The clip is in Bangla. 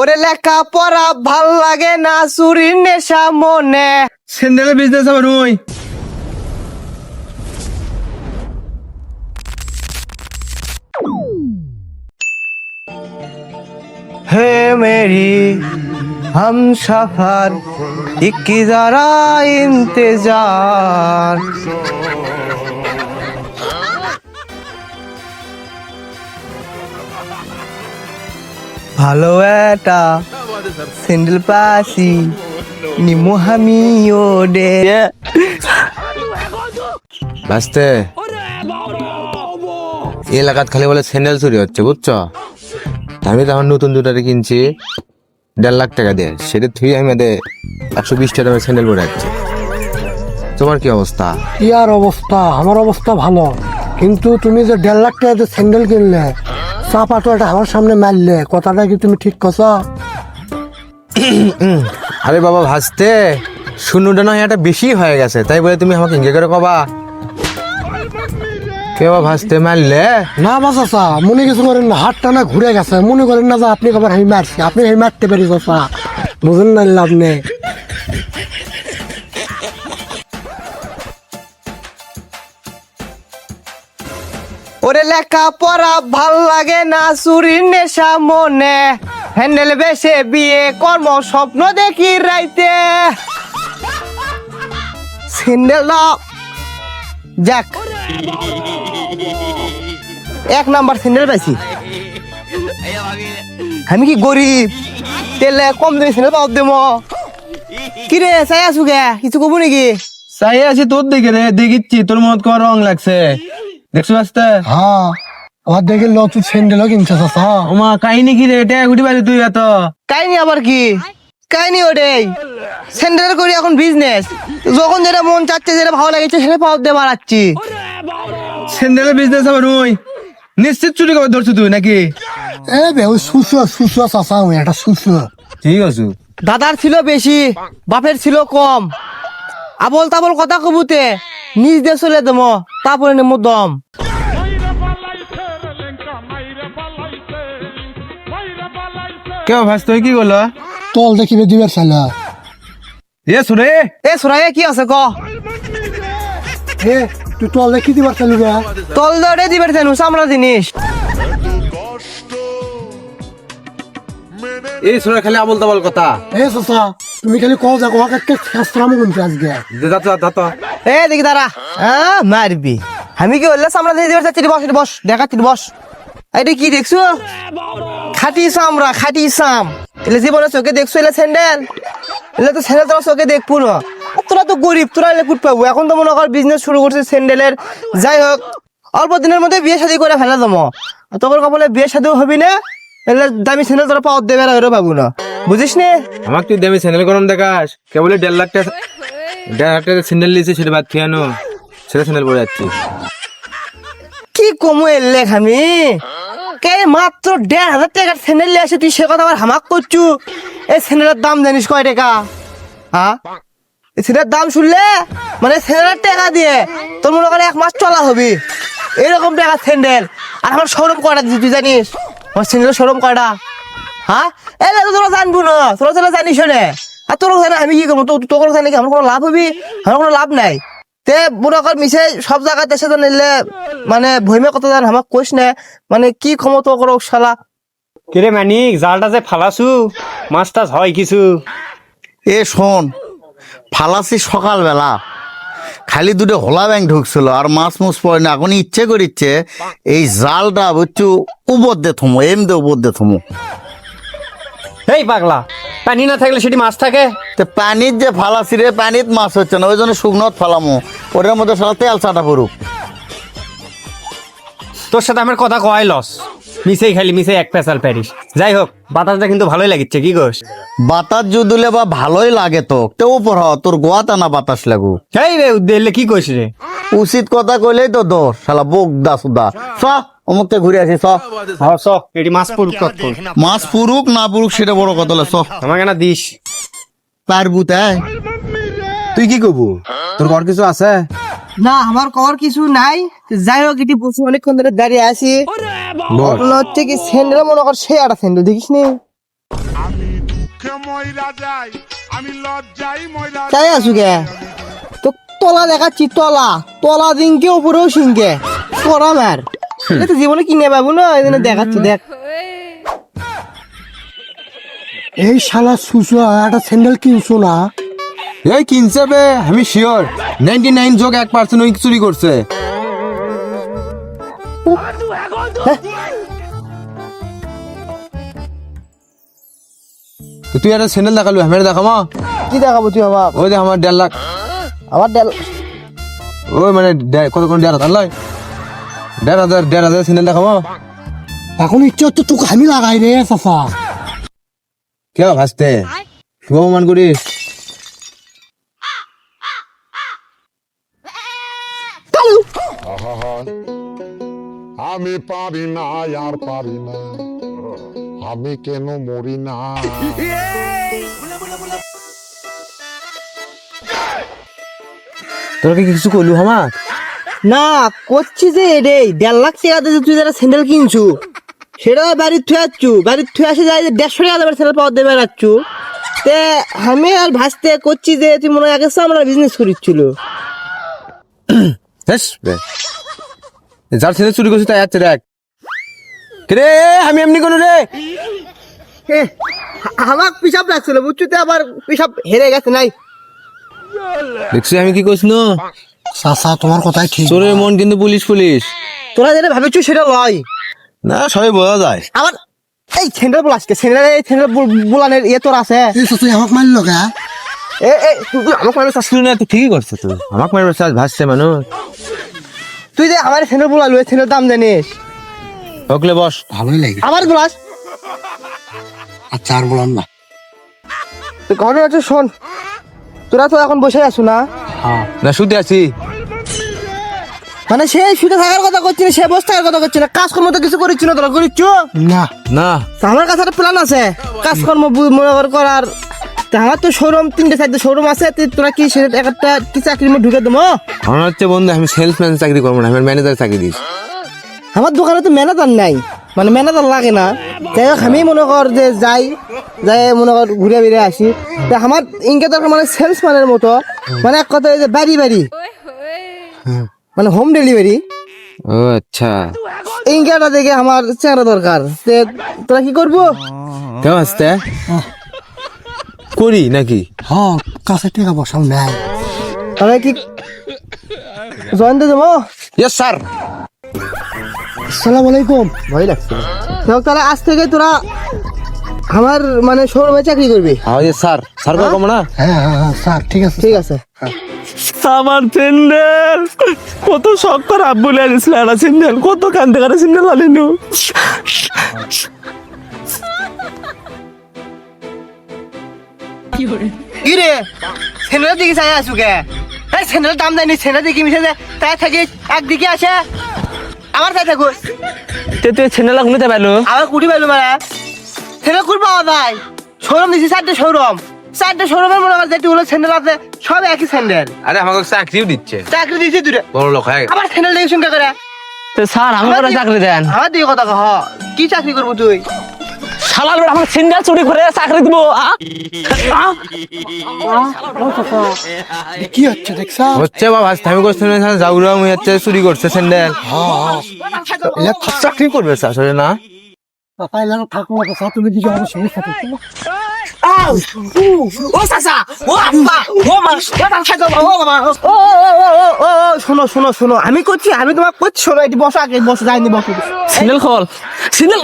ওরে লেখা পড়া ভালো লাগে না চুরির নেশা মনে। স্যান্ডেলের বিজনেস আমার ওই। হে মেরি সফর ইকি জারা ইন্তজার। ভালো একটা স্যান্ডেল পাসি নিমো আমিও দে বাস্তে এই এলাকাত খালি বলে স্যান্ডেল চুরি হচ্ছে বুঝছ? আমি তো আমার নতুন জুতাটা কিনছি দেড় লাখ টাকা দিয়ে। সেটা থুই আমি দে একশো বিশ টাকা স্যান্ডেল পরে যাচ্ছি তোমার কি অবস্থা? কি আর অবস্থা? আমার অবস্থা ভালো। কিন্তু তুমি যে দেড় লাখ টাকা যে স্যান্ডেল কিনলে চাপাটো এটা আমার সামনে মারলে কথাটা কি তুমি ঠিক কছ? আরে বাবা ভাসতে শূন্যটা নয় এটা বেশি হয়ে গেছে তাই বলে তুমি আমাকে ইঙ্গে করে কবা। কে বাবা ভাসতে মারলে? না বাসাসা মনে কিছু করেন না হাতটা না ঘুরে গেছে মনে করেন না যে আপনি কবার হেই মারছি আপনি হেই মারতে পারি চাষা বুঝেন না লাভ ওরে লেখা পড়া ভালো লাগে না, চুরির নেশা মনে। হ্যান্ডেল বেশে বিয়ে কর্ম, স্বপ্ন দেখি রাইতে। স্যান্ডেল যাক। এক নাম্বার স্যান্ডেল পাইছি। আমি কি গরিব? তেলে কম দামি স্যান্ডেল পাও দেমো কি রে চাই আছো গে কিছু কবো নাকি? চাই আছি তোর দিকে রে, দেখিচ্ছি, তোর মত কর রং লাগছে। দেখছ হ্যাঁ। আমার দেখে ল তুই স্যান্ডেলও কিনছে চাষা ওমা কাহিনী কি রে? এটা গুটি বাজে তুই এত? কাহিনী আবার কি? কাহিনী ওটাই। সেন্টার করি এখন বিজনেস যখন যেটা মন চাচ্ছে যেটা ভালো লাগছে সেটা পাওয়া দিয়ে বাড়াচ্ছি। স্যান্ডেলের বিজনেস আবার ওই? নিশ্চিত চুরি করে ধরছো তুই নাকি? এ বে ওই ওই একটা ঠিক আছে। দাদার ছিল বেশি বাপের ছিল কম। আবল তাবল কথা কবুতে। নিজ দিয়ে চলে দেবো তারপরে নেব দম। কেউ ভাস তুই কি বলল তল দেখিবে দিবার চাইলা এ শুনে এ সুরাইয়া কি আছে ক? এ তুই তল দেখি দিবার চাইলু বে তল দরে দিবে তেনু চামড়া জিনিস। এই শুনে খালি আবল তাবল কথা। এ চাষা তুমি খালি কও যা একটা খেসরাম গুনতে আজকে। দাঁত দাঁত এ, দেখি দাঁড়া হ্যাঁ মারবি। আমি কি বললে চামড়া দিয়ে দিবে চাচ্ছি? বস এটি বস দেখাচ্ছি বস। এটা কি দেখছ? খাটি চামড়া, খাটি চাম। এলে জীবনে চোখে দেখছ, এলে স্যান্ডেল। এলে তো স্যান্ডেল তোমার চোখে দেখব না। তোরা তো গরিব, তোরা এলে কুট পাবো। এখন তো মনে কর বিজনেস শুরু করছে স্যান্ডেলের। যাই হোক, অল্প দিনের মধ্যে বিয়ে শাদী করে ফেলে আর তোর কপালে বিয়ে শাদীও হবি না, এলে দামি স্যান্ডেল তোরা পাওয়ার দেবে না ওরা পাবো না। বুঝিস নে? আমাকে তুই দামি স্যান্ডেল গরম দেখাস। কে বলে দেড় লাখ টাকা দেড় টাকা বাদ কি কমু এলে আমি? কে মাত্র দেড় হাজার টাকার নিয়ে আসে, তুই সে কথা আবার হামাক করছু? এই দাম জানিস কয় টাকা? হ্যাঁ? এই দাম শুনলে? মানে স্যান্ডেলের টাকা দিয়ে তোর মনে করে এক মাস চলা হবি। এরকম টাকার স্যান্ডেল আর আমার শোরুম কয়টা তুই জানিস? আমার স্যান্ডেলের শোরুম কয়টা? হ্যাঁ? এলে তো তোরা জানব না, তোরা তোরা জানিস না। আর তোর জানে আমি কি করব? তো তোর জানি কি আমার কোনো লাভ হবি? আমার কোনো লাভ নাই। তে মনে কর মিশে সব জায়গায় দেশে তো নিলে মানে ভৈমে কত জান আমাক কইস না? মানে কি ক্ষমতা করো শালা? কিরে মানিক জালটা যে ফালাসু মাছ টাছ হয় কিছু। এ শোন ফালাসি সকালবেলা খালি দুটো হোলা ব্যাং ঢুকছিল আর মাছ মুছ পড়ে না এখন ইচ্ছে করিচ্ছে এই জালটা বুঝছু উপর দিয়ে থমো এমনি উপর দে থমো। এই পাগলা পানি না থাকলে সেটি মাছ থাকে? তো পানির যে ফালাসি রে পানিত মাছ হচ্ছে না ওই জন্য শুকনো ফালামো। ওটার মধ্যে সারা তেল চাটা পড়ুক। তোর সাথে আমার কথা কয় লস। মিসেই খালি মিসেই এক পেশাল প্যারিস। যাই হোক বাতাসটা কিন্তু ভালোই লাগিচ্ছে কি গোস বাতাস যুদুলে বা ভালোই লাগে তো তো উপর হ তোর গোয়াতে না বাতাস লাগু। এই রে দিলে কি কইস রে? উচিত কথা কইলেই তো দোষ শালা বোক দা সুদা। চ অমুকতে ঘুরে আসি চ। হ্যাঁ চ এটি মাছ পুরুক তৎপর মাছ পুরুক না পুরুক সেটা বড় কথা চ। আমাকে না দিস। পারবু তাই। তুই কি করব? তোর ঘর কিছু আছে? না আমার কর কিছু নাই। যাই হোক এটি বসে অনেকক্ষণ ধরে দাঁড়িয়ে আছি। মনে হচ্ছে কি স্যান্ডেল মনে কর সে একটা স্যান্ডেল দেখিস নি? দুঃখে ময়রা যায় আমি লজ্জাই ময়রা তাই আছো কে? তো তলা দেখাচ্ছি তলা। তলা দিনকে উপরেও সিংকে। করা মার। এটা তো জীবনে কিনে পাবো না এই জন্য দেখাচ্ছি দেখ। এই শালা সুসু একটা স্যান্ডেল কিনছো না? এই কিনছে বে আমি শিওর নাইনটি নাইন যোগ এক পার্সেন্ট ওই চুরি করছে। তুই একটা স্যান্ডেল দেখালু আমি দেখামা কি দেখাবো তুই আমার ওই দেখ আমার দেড় লাখ। আমার ডেল ওই মানে কত কোন দেড় হাজার লয় দেড় হাজার দেড় হাজার স্যান্ডেল দেখামা এখন ইচ্ছে হচ্ছে তোকে আমি লাগাই রে চাচা। কে ভাসতে? শুভ মান করিস। আমি পারি না আর পারি না। আমি কেন মরি না? তোরা কি কিছু করলু আমার না করছি যে রে দেড় লাখ টাকা দিয়ে তুই যারা স্যান্ডেল কিনছু সেটা বাড়ির থুয়ে আসছু। বাড়ির থুয়ে আসে যায় যে দেড়শো টাকা দেবার স্যান্ডেল পাওয়া দেবে রাখছু তে আমি আর ভাসতে করছি যে তুই মনে হয় আগে আমরা বিজনেস করিচ্ছিল। হেস বে। যার ছেলে চুরি করছে তাই যাচ্ছে দেখ। রে আমি এমনি কোনো রে? আমার পিসাব লাগছিল বুঝছ তো? আবার পিসাব হেরে গেছে নাই। দেখছি আমি কি করছি না? চাচা তোমার কথাই ঠিক চোরের মন কিন্তু পুলিশ পুলিশ। তোরা যেটা ভাবেছো সেটা লয়। না সবাই বোঝা যায়। আবার এই স্যান্ডেল বল আজকে স্যান্ডেল এই স্যান্ডেল বুলানের ইয়ে তোর আছে। চাচা আমাকে মারলো কে এ এ তুই আমাকে মারবে শুনে না তুই ঠিকই করছে তুই আমাকে মারবে চাষ ভাসছে মানুষ। তুই যে আমার স্যান্ডেল বুলালু এই স্যান্ডেল দাম জানিস? ওকলে বস। ভালোই লাগে। আবার বুলাস? আচ্ছা আর বললাম না। তো ঘটনা হচ্ছে শোন? তোরা তো এখন বসে আছো না? না শুতে আছি। মানে সে শুতে থাকার কথা করছি না সে বসে থাকার কথা করছি না। কাজকর্ম তো কিছু করিচ্ছি না তোরা করিচ্ছ? না। না। আমার কাছে একটা প্ল্যান আছে। কাজকর্ম মনে কর করার। তা আমার তো শোরুম তিনটে চারটে শোরুম আছে তোরা কি একটা কি চাকরির মধ্যে ঢুকে দেবো? আমার হচ্ছে বন্ধু আমি সেলসম্যান চাকরি করব না আমি ম্যানেজার চাকরি দিস। আমার দোকানে তো ম্যানেজার নাই মানে ম্যানেজার লাগে না। যাই হোক আমি মনে কর যে যাই যাই মনে কর ঘুরে ফিরে আসি। তা আমার ইনকে দরকার মানে সেলসম্যানের মতো মানে এক কথা যে বাড়ি বাড়ি। মানে হোম ডেলিভারি ও আচ্ছা। ইনকাটা দেখে আমার চেহারা দরকার তে তোরা কি করব? কেমন আসতে করি নাকি? হ্যাঁ কাছে টাকা পয়সাও নেই। তাহলে কি জয়েন দিয়ে দেবো ইয়েস স্যার আসসালামু আলাইকুম। ভয় লাগছে। তাহলে আজ থেকে তোরা আমার মানে শোরুমে চাকরি করবি? হ্যাঁ ইয়েস স্যার স্যার কম না? হ্যাঁ হ্যাঁ হ্যাঁ স্যার ঠিক আছে ঠিক আছে। আমার স্যান্ডেল কত শখ করে আব্বু লাগিয়েছিল একটা স্যান্ডেল কত কান্দে করে স্যান্ডেল আনিনু। কি রে দিকে চাই আসু কে? এই দাম জানি স্যান্ডেল দিকে মিশে যায় তাই থাকি একদিকে আসে আবার তাই থাকো। তে তুই স্যান্ডেল গুনিতে পাইলো আবার কুটি পাইলো মানে স্যান্ডেল কুড় পাওয়া যায়। শোরুম দিছি চারটে শোরুম চারটে শোরুমের মনে কর যেটি হলো স্যান্ডেল আছে সব একই স্যান্ডেল। আরে আমাকে চাকরিও দিচ্ছে। চাকরি দিয়েছি দূরে। বড় লোক হয়ে আবার স্যান্ডেল দেখে শুনতে করে। তো স্যার চাকরি দেন। আমার দিকে কথা কহ। কি চাকরি করব তুই? শালার বেড়া আমার স্যান্ডেল চুরি করে চাকরি দিব? কি হচ্ছে দেখছা? হচ্ছে বাবা আজ আমি করছি না যাগুলো মুই হচ্ছে চুরি করছে স্যান্ডেল। চাকরি করবে স্যার আসলে না? চাচা এলাকা থাকব তুমি দিকে আমার সঙ্গে শোনো শোনো শোনো আমি করছি আমি তোমার করছি শোনো এটি বসো আগে বসো যাইনি বসো সিনেল খল স্যান্ডেল